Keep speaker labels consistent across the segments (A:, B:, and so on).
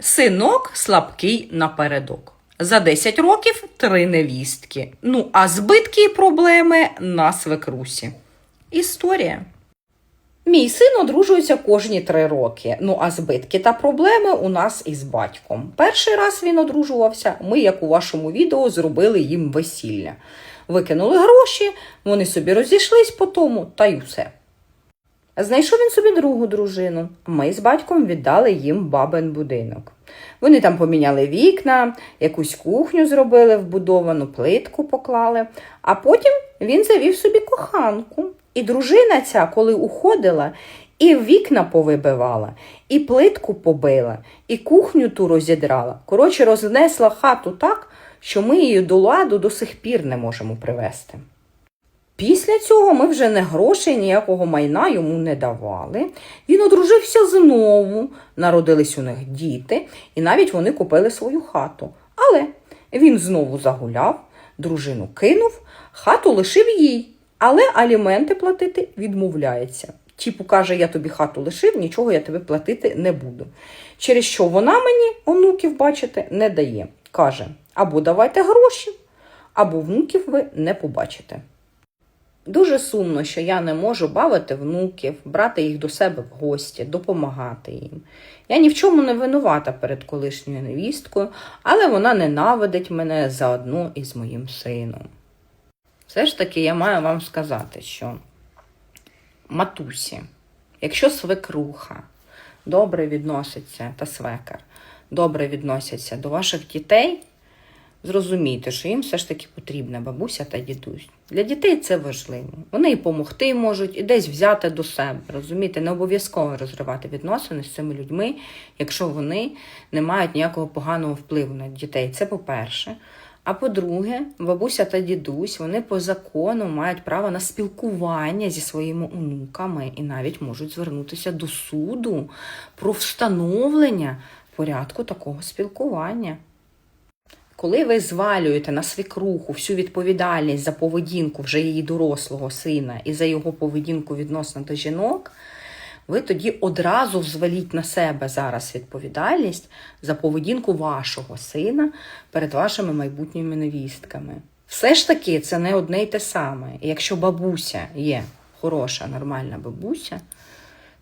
A: Синок слабкий напередок. За 10 років три невістки. Ну, а збитки і проблеми на свекрусі. Історія. Мій син одружується кожні три роки. Ну а збитки та проблеми у нас із батьком. Перший раз він одружувався. Ми, як у вашому відео, зробили їм весілля. Викинули гроші, вони собі розійшлись по тому, та й усе. Знайшов він собі другу дружину. Ми з батьком віддали їм бабин будинок. Вони там поміняли вікна, якусь кухню зробили вбудовану, плитку поклали. А потім він завів собі коханку. І дружина ця, коли уходила, і вікна повибивала, і плитку побила, і кухню ту розідрала. Коротше, рознесла хату так, що ми її до ладу до сих пір не можемо привезти. Після цього ми вже не грошей, ніякого майна йому не давали. Він одружився знову, народились у них діти, і навіть вони купили свою хату. Але він знову загуляв, дружину кинув, хату лишив їй, але аліменти платити відмовляється. Типу каже, я тобі хату лишив, нічого я тобі платити не буду. Через що вона мені, онуків, бачите, не дає. Каже, або давайте гроші, або внуків ви не побачите. Дуже сумно, що я не можу бавити внуків, брати їх до себе в гості, допомагати їм. Я ні в чому не винувата перед колишньою невісткою, але вона ненавидить мене заодно із моїм сином. Все ж таки, я маю вам сказати, що матусі, якщо свекруха добре відноситься та свекар добре відносяться до ваших дітей, зрозумійте, що їм все ж таки потрібна бабуся та дідусь. Для дітей це важливо. Вони і допомогти можуть, і десь взяти до себе. Розумієте, не обов'язково розривати відносини з цими людьми, якщо вони не мають ніякого поганого впливу на дітей. Це по-перше. А по-друге, бабуся та дідусь вони по закону мають право на спілкування зі своїми онуками і навіть можуть звернутися до суду про встановлення порядку такого спілкування. Коли ви звалюєте на свекруху всю відповідальність за поведінку вже її дорослого сина і за його поведінку відносно до жінок, ви тоді одразу взваліть на себе зараз відповідальність за поведінку вашого сина перед вашими майбутніми невістками. Все ж таки, це не одне й те саме. І якщо бабуся є хороша, нормальна бабуся,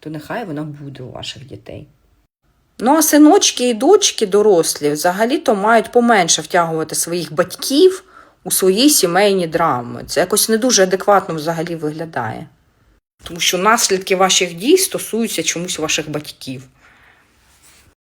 A: то нехай вона буде у ваших дітей. Ну, а синочки і дочки дорослі взагалі-то мають поменше втягувати своїх батьків у свої сімейні драми. Це якось не дуже адекватно взагалі виглядає. Тому що наслідки ваших дій стосуються чомусь ваших батьків.